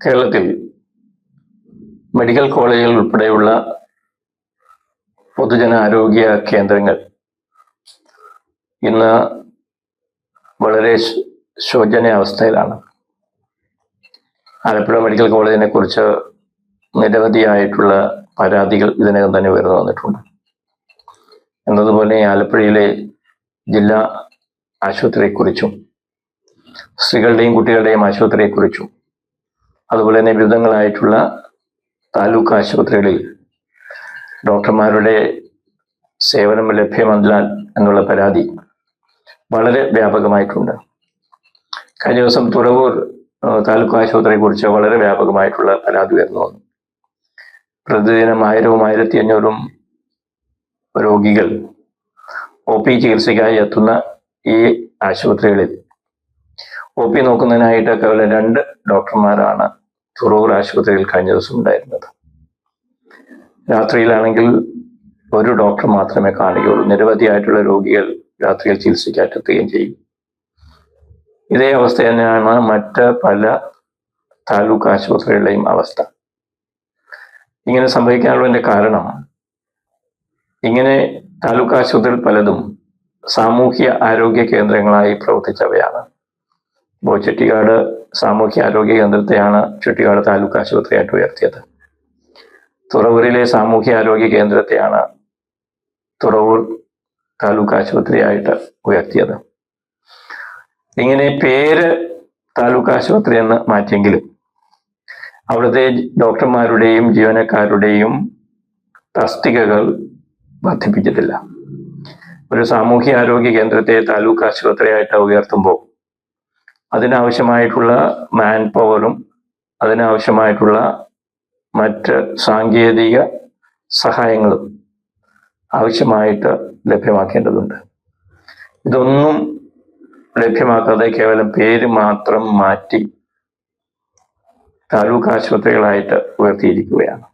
കേരളത്തിൽ മെഡിക്കൽ കോളേജുകൾ ഉൾപ്പെടെയുള്ള പൊതുജനാരോഗ്യ കേന്ദ്രങ്ങൾ ഇന്ന് വളരെ ശോചനീയ ശോചനീയാവസ്ഥയിലാണ് ആലപ്പുഴ മെഡിക്കൽ കോളേജിനെ കുറിച്ച് നിരവധിയായിട്ടുള്ള പരാതികൾ ഇതിനകം തന്നെ ഉയർന്നു വന്നിട്ടുണ്ട്. എന്നതുപോലെ ആലപ്പുഴയിലെ ജില്ലാ ആശുപത്രിയെക്കുറിച്ചും സ്ത്രീകളുടെയും കുട്ടികളുടെയും ആശുപത്രിയെക്കുറിച്ചും അതുപോലെ തന്നെ വിവിധങ്ങളായിട്ടുള്ള താലൂക്ക് ആശുപത്രികളിൽ ഡോക്ടർമാരുടെ സേവനം ലഭ്യമല്ല എന്നുള്ള പരാതി വളരെ വ്യാപകമായിട്ടുണ്ട്. കഴിഞ്ഞ ദിവസം തുറവൂർ താലൂക്ക് ആശുപത്രിയെ കുറിച്ച് വളരെ വ്യാപകമായിട്ടുള്ള പരാതി ഉയർന്നു വന്നു. പ്രതിദിനം ആയിരവും ആയിരത്തി അഞ്ഞൂറും രോഗികൾ ഒ പി ചികിത്സയ്ക്കായി എത്തുന്ന ഈ ആശുപത്രികളിൽ ഒ പി നോക്കുന്നതിനായിട്ട് കേവലം രണ്ട് ഡോക്ടർമാരാണ് തുറൂർ ആശുപത്രിയിൽ കഴിഞ്ഞ ദിവസം ഉണ്ടായിരുന്നത്. രാത്രിയിലാണെങ്കിൽ ഒരു ഡോക്ടർ മാത്രമേ കാണുകയുള്ളൂ. നിരവധിയായിട്ടുള്ള രോഗികൾ രാത്രിയിൽ ചികിത്സിക്കാറ്റെത്തുകയും ചെയ്യും. ഇതേ അവസ്ഥ തന്നെയാണ് മറ്റ് പല താലൂക്ക് ആശുപത്രികളുടെയും അവസ്ഥ. ഇങ്ങനെ സംഭവിക്കാനുള്ളതിന്റെ കാരണം ഇങ്ങനെ താലൂക്ക് ആശുപത്രികൾ പലതും സാമൂഹ്യ ആരോഗ്യ കേന്ദ്രങ്ങളായി പ്രവർത്തിച്ചവയാണ്. ഇപ്പോൾ ചെട്ടിക്കാട് സാമൂഹ്യ ആരോഗ്യ കേന്ദ്രത്തെയാണ് ചെട്ടിക്കാട് താലൂക്ക് ആശുപത്രിയായിട്ട് ഉയർത്തിയത്. തുറവൂരിലെ സാമൂഹ്യ ആരോഗ്യ കേന്ദ്രത്തെയാണ് തുറവൂർ താലൂക്ക് ആശുപത്രിയായിട്ട് ഉയർത്തിയത്. ഇങ്ങനെ പേര് താലൂക്ക് ആശുപത്രി എന്ന് മാറ്റിയെങ്കിലും അവിടുത്തെ ഡോക്ടർമാരുടെയും ജീവനക്കാരുടെയും തസ്തികകൾ വർദ്ധിപ്പിച്ചിട്ടില്ല. ഒരു സാമൂഹ്യ ആരോഗ്യ കേന്ദ്രത്തെ താലൂക്ക് ആശുപത്രിയായിട്ട് ഉയർത്തുമ്പോൾ അതിനാവശ്യമായിട്ടുള്ള മാൻ പവറും അതിനാവശ്യമായിട്ടുള്ള മറ്റ് സാങ്കേതിക സഹായങ്ങളും ആവശ്യമായിട്ട് ലഭ്യമാക്കേണ്ടതുണ്ട്. ഇതൊന്നും ലഭ്യമാക്കാതെ കേവലം പേര് മാത്രം മാറ്റി താലൂക്ക് ആശുപത്രികളായിട്ട് ഉയർത്തിയിരിക്കുകയാണ്.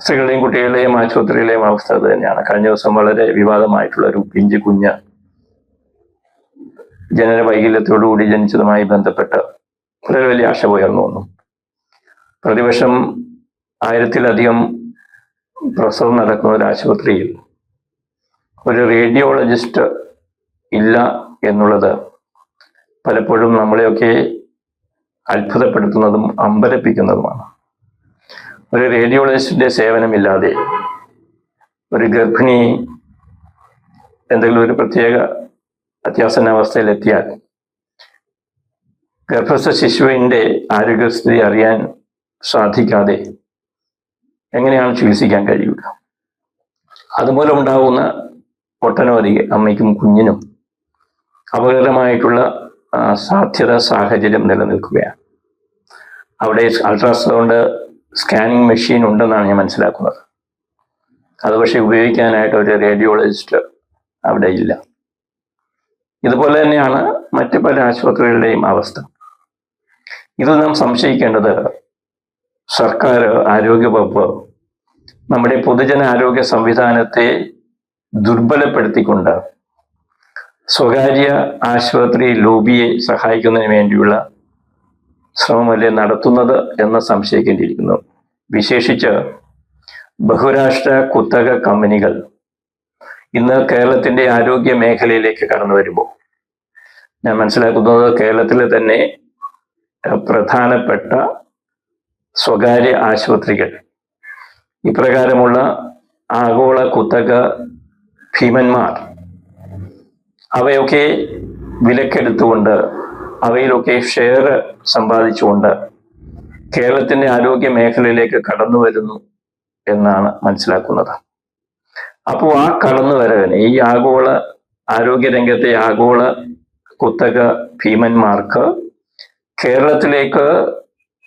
സ്ത്രീകളുടെയും കുട്ടികളുടെയും ആശുപത്രിയിലെയും അവസ്ഥ തന്നെയാണ്. കഴിഞ്ഞ ദിവസം വളരെ വിവാദമായിട്ടുള്ള ഒരു പിഞ്ചു കുഞ്ഞ് ജനന വൈകല്യത്തോടുകൂടി ജനിച്ചതുമായി ബന്ധപ്പെട്ട് വളരെ വലിയ ആശ ഉയർന്നു വന്നു. പ്രതിവർഷം ആയിരത്തിലധികം പ്രസവം നടക്കുന്ന ഒരു ആശുപത്രിയിൽ ഒരു റേഡിയോളജിസ്റ്റ് ഇല്ല എന്നുള്ളത് പലപ്പോഴും നമ്മളെയൊക്കെ അത്ഭുതപ്പെടുത്തുന്നതും അമ്പരപ്പിക്കുന്നതുമാണ്. ഒരു റേഡിയോളജിസ്റ്റിന്റെ സേവനമില്ലാതെ ഒരു ഗർഭിണി എന്തെങ്കിലും ഒരു പ്രത്യേക അത്യാസന്നാവസ്ഥയിലെത്തിയാൽ ഗർഭസ്ഥ ശിശുവിന്റെ ആരോഗ്യസ്ഥിതി അറിയാൻ സാധിക്കാതെ എങ്ങനെയാണ് ചികിത്സിക്കാൻ കഴിയുക? അതുമൂലം ഉണ്ടാകുന്ന ഒട്ടനവധി അമ്മയ്ക്കും കുഞ്ഞിനും അപകടമായിട്ടുള്ള സാധ്യത സാഹചര്യം നിലനിൽക്കുകയാണ്. അവിടെ അൾട്രാസൗണ്ട് സ്കാനിങ് മെഷീൻ ഉണ്ടെന്നാണ് ഞാൻ മനസ്സിലാക്കുന്നത്. അത് പക്ഷേ ഉപയോഗിക്കാനായിട്ട് ഒരു റേഡിയോളജിസ്റ്റ് അവിടെ ഇല്ല. ഇതുപോലെ തന്നെയാണ് മറ്റ് പല ആശുപത്രികളുടെയും അവസ്ഥ. ഇത് നാം സംശയിക്കേണ്ടത് സർക്കാർ ആരോഗ്യവകുപ്പ് നമ്മുടെ പൊതുജന ആരോഗ്യ സംവിധാനത്തെ ദുർബലപ്പെടുത്തിക്കൊണ്ട് സ്വകാര്യ ആശുപത്രി ലോബിയെ സഹായിക്കുന്നതിന് വേണ്ടിയുള്ള ശ്രമമല്ലേ നടത്തുന്നത് എന്ന് സംശയിക്കേണ്ടിയിരിക്കുന്നു. വിശേഷിച്ച് ബഹുരാഷ്ട്ര കുത്തക കമ്പനികൾ ഇന്ന് കേരളത്തിന്റെ ആരോഗ്യ മേഖലയിലേക്ക് കടന്നു വരുമ്പോൾ ഞാൻ മനസ്സിലാക്കുന്നത് കേരളത്തിൽ തന്നെ പ്രധാനപ്പെട്ട സ്വകാര്യ ആശുപത്രികൾ ഇപ്രകാരമുള്ള ആഗോള കുത്തക ഭീമന്മാർ അവയൊക്കെ വിലക്കെടുത്തുകൊണ്ട് അവയിലൊക്കെ ഷെയർ സമ്പാദിച്ചുകൊണ്ട് കേരളത്തിന്റെ ആരോഗ്യ മേഖലയിലേക്ക് കടന്നു വരുന്നു എന്നാണ് മനസ്സിലാക്കുന്നത്. അപ്പോൾ ആ കടന്നു വരവിന് ഈ ആഗോള ആരോഗ്യ രംഗത്തെ ആഗോള കുത്തക ഭീമന്മാർക്ക് കേരളത്തിലേക്ക്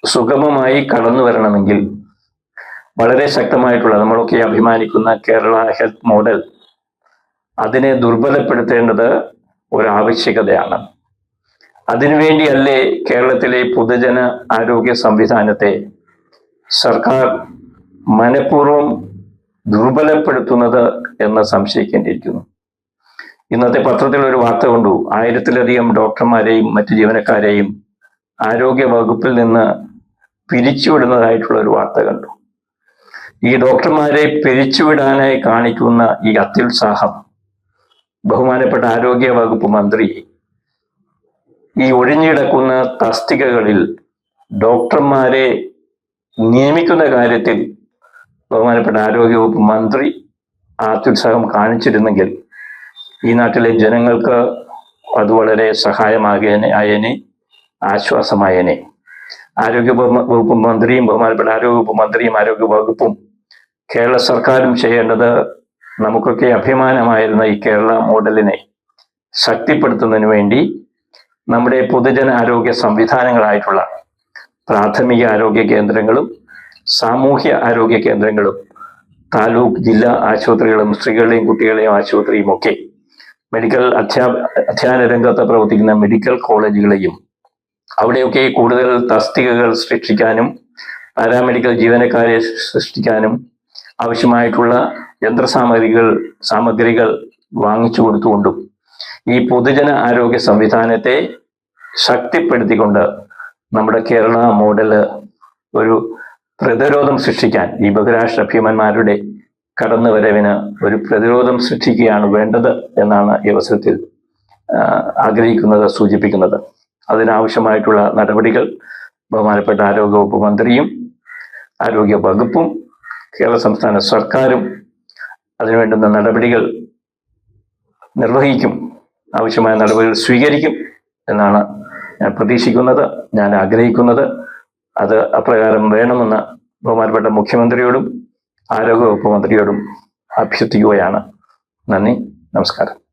സുഗമമായി കടന്നു വരണമെങ്കിൽ വളരെ ശക്തമായിട്ടുള്ള നമ്മളൊക്കെ അഭിമാനിക്കുന്ന കേരള ഹെൽത്ത് മോഡൽ അതിനെ ദുർബലപ്പെടുത്തേണ്ടത് ഒരു ആവശ്യകതയാണ് അതിനുവേണ്ടിയല്ലേ കേരളത്തിലെ പൊതുജന ആരോഗ്യ സംവിധാനത്തെ സർക്കാർ മനഃപൂർവം ദുർബലപ്പെടുത്തുന്നത് എന്ന് സംശയിക്കേണ്ടിയിരിക്കുന്നു. ഇന്നത്തെ പത്രത്തിൽ ഒരു വാർത്ത കൊണ്ടു. ആയിരത്തിലധികം ഡോക്ടർമാരെയും മറ്റ് ജീവനക്കാരെയും ആരോഗ്യ വകുപ്പിൽ നിന്ന് പിരിച്ചുവിടുന്നതായിട്ടുള്ള ഒരു വാർത്ത കണ്ടു. ഈ ഡോക്ടർമാരെ പിരിച്ചുവിടാനായി കാണിക്കുന്ന ഈ അത്യുത്സാഹം ബഹുമാനപ്പെട്ട ആരോഗ്യ വകുപ്പ് മന്ത്രി ഈ ഒഴിഞ്ഞിടക്കുന്ന തസ്തികകളിൽ ഡോക്ടർമാരെ നിയമിക്കുന്ന കാര്യത്തിൽ ബഹുമാനപ്പെട്ട ആരോഗ്യവകുപ്പ് മന്ത്രി ആത്യുത്സാഹം കാണിച്ചിരുന്നെങ്കിൽ ഈ നാട്ടിലെ ജനങ്ങൾക്ക് അത് വളരെ സഹായമാകേനെ ആയേനെ ആശ്വാസമായേനെ. ആരോഗ്യ വകുപ്പ് മന്ത്രിയും ബഹുമാനപ്പെട്ട ആരോഗ്യവകുപ്പ് മന്ത്രിയും ആരോഗ്യ വകുപ്പും കേരള സർക്കാരും ചെയ്യേണ്ടത് നമുക്കൊക്കെ അഭിമാനമായിരുന്ന ഈ കേരള മോഡലിനെ ശക്തിപ്പെടുത്തുന്നതിന് വേണ്ടി നമ്മുടെ പൊതുജന ആരോഗ്യ സംവിധാനങ്ങളായിട്ടുള്ള പ്രാഥമിക ആരോഗ്യ കേന്ദ്രങ്ങളും സാമൂഹ്യ ആരോഗ്യ കേന്ദ്രങ്ങളും താലൂക്ക് ജില്ലാ ആശുപത്രികളും സ്ത്രീകളുടെയും കുട്ടികളുടെയും ആശുപത്രിയും ഒക്കെ മെഡിക്കൽ അധ്യാപ അധ്യയന രംഗത്ത് പ്രവർത്തിക്കുന്ന മെഡിക്കൽ കോളേജുകളെയും അവിടെയൊക്കെ കൂടുതൽ തസ്തികകൾ സൃഷ്ടിക്കാനും പാരാമെഡിക്കൽ ജീവനക്കാരെ സൃഷ്ടിക്കാനും ആവശ്യമായിട്ടുള്ള യന്ത്രസാമഗ്രികൾ സാമഗ്രികൾ വാങ്ങിച്ചു കൊടുത്തുകൊണ്ടും ഈ പൊതുജന ആരോഗ്യ സംവിധാനത്തെ ശക്തിപ്പെടുത്തിക്കൊണ്ട് നമ്മുടെ കേരള മോഡൽ ഒരു പ്രതിരോധം സൃഷ്ടിക്കാൻ ഈ ബഹുരാഷ്ട്ര ഭീമന്മാരുടെ കടന്നുവരവിന് ഒരു പ്രതിരോധം സൃഷ്ടിക്കുകയാണ് വേണ്ടത് എന്നാണ് ഈ അവസരത്തിൽ ആഗ്രഹിക്കുന്നത് സൂചിപ്പിക്കുന്നത്. അതിനാവശ്യമായിട്ടുള്ള നടപടികൾ ബഹുമാനപ്പെട്ട ആരോഗ്യവകുപ്പ് മന്ത്രിയും ആരോഗ്യ വകുപ്പും കേരള സംസ്ഥാന സർക്കാരും അതിനുവേണ്ടുന്ന നടപടികൾ നിർവഹിക്കും ആവശ്യമായ നടപടികൾ സ്വീകരിക്കും എന്നാണ് ഞാൻ പ്രതീക്ഷിക്കുന്നത് ഞാൻ ആഗ്രഹിക്കുന്നത്. അത് അപ്രകാരം വേണമെന്ന് ബഹുമാനപ്പെട്ട മുഖ്യമന്ത്രിയോടും ആരോഗ്യവകുപ്പ് മന്ത്രിയോടും അഭ്യർത്ഥിക്കുകയാണ്. നന്ദി നമസ്കാരം.